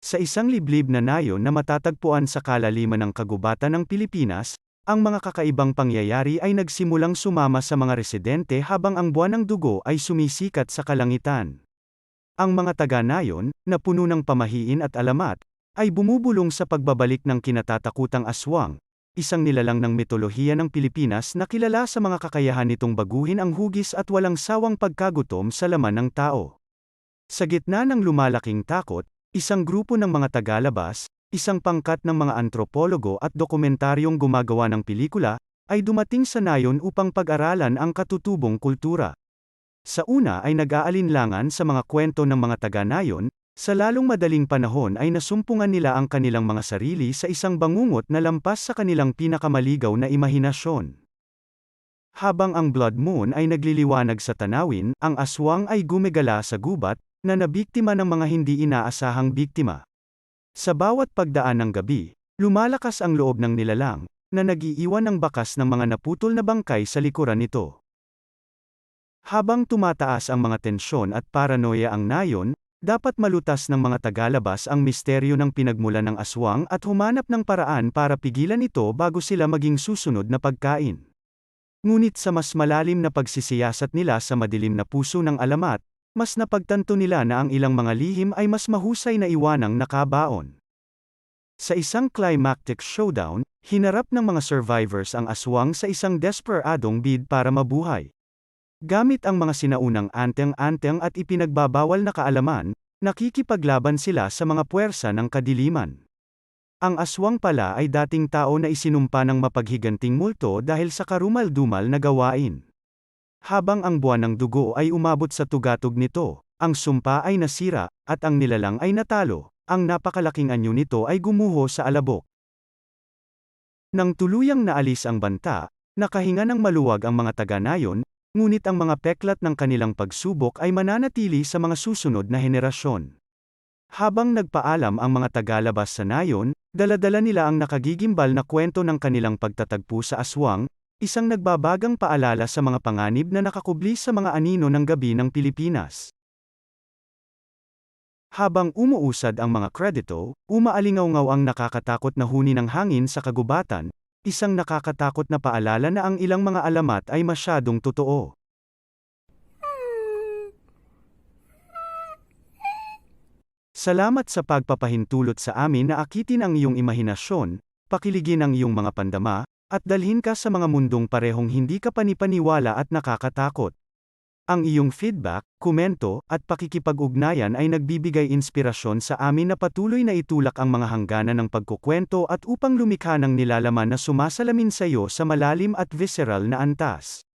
Sa isang liblib na nayon na matatagpuan sa kalaliman ng kagubatan ng Pilipinas, ang mga kakaibang pangyayari ay nagsimulang sumama sa mga residente habang ang buwan ng dugo ay sumisikat sa kalangitan. Ang mga taga-nayon, na puno ng pamahiin at alamat, ay bumubulong sa pagbabalik ng kinatatakutang aswang, isang nilalang ng mitolohiya ng Pilipinas na kilala sa mga kakayahan nitong baguhin ang hugis at walang sawang pagkagutom sa laman ng tao. Sa gitna ng lumalaking takot, Isang grupo ng mga tagalabas, isang pangkat ng mga antropologo at dokumentaryong gumagawa ng pelikula, ay dumating sa nayon upang pag-aralan ang katutubong kultura. Sa una ay nag-aalinlangan sa mga kwento ng mga taga-nayon, sa lalong madaling panahon ay nasumpungan nila ang kanilang mga sarili sa isang bangungot na lampas sa kanilang pinakamaligaw na imahinasyon. Habang ang blood moon ay nagliliwanag sa tanawin, ang aswang ay gumigala sa gubat, na nabiktima ng mga hindi inaasahang biktima. Sa bawat pagdaan ng gabi, lumalakas ang loob ng nilalang, na nagiiwan ng bakas ng mga naputol na bangkay sa likuran nito. Habang tumataas ang mga tensyon at paranoia ang nayon, dapat malutas ng mga tagalabas ang misteryo ng pinagmulan ng aswang at humanap ng paraan para pigilan ito bago sila maging susunod na pagkain. Ngunit sa mas malalim na pagsisiyasat nila sa madilim na puso ng alamat, mas napagtanto nila na ang ilang mga lihim ay mas mahusay na iwanang nakabaon. Sa isang climactic showdown, hinarap ng mga survivors ang aswang sa isang desperadong bid para mabuhay. Gamit ang mga sinaunang anteng-anteng at ipinagbabawal na kaalaman, nakikipaglaban sila sa mga puwersa ng kadiliman. Ang aswang pala ay dating tao na isinumpa ng mapaghiganting multo dahil sa karumal-dumal na gawain. Habang ang buwan ng dugo ay umabot sa tugatog nito, ang sumpa ay nasira, at ang nilalang ay natalo, ang napakalaking anyo nito ay gumuho sa alabok. Nang tuluyang naalis ang banta, nakahinga ng maluwag ang mga taga-nayon, ngunit ang mga peklat ng kanilang pagsubok ay mananatili sa mga susunod na henerasyon. Habang nagpaalam ang mga tagalabas sa nayon, daladala nila ang nakagigimbal na kwento ng kanilang pagtatagpo sa aswang, Isang nagbabagang paalala sa mga panganib na nakakubli sa mga anino ng gabi ng Pilipinas. Habang umuusad ang mga kredito, umaalingaw ang nakakatakot na huni ng hangin sa kagubatan, isang nakakatakot na paalala na ang ilang mga alamat ay masyadong totoo. Salamat sa pagpapahintulot sa amin na akitin ang iyong imahinasyon, pakiligin ang iyong mga pandama, at dalhin ka sa mga mundong parehong hindi ka panipaniwala at nakakatakot. Ang iyong feedback, komento, at pakikipag-ugnayan ay nagbibigay inspirasyon sa amin na patuloy na itulak ang mga hangganan ng pagkukwento at upang lumikha ng nilalaman na sumasalamin sa iyo sa malalim at visceral na antas.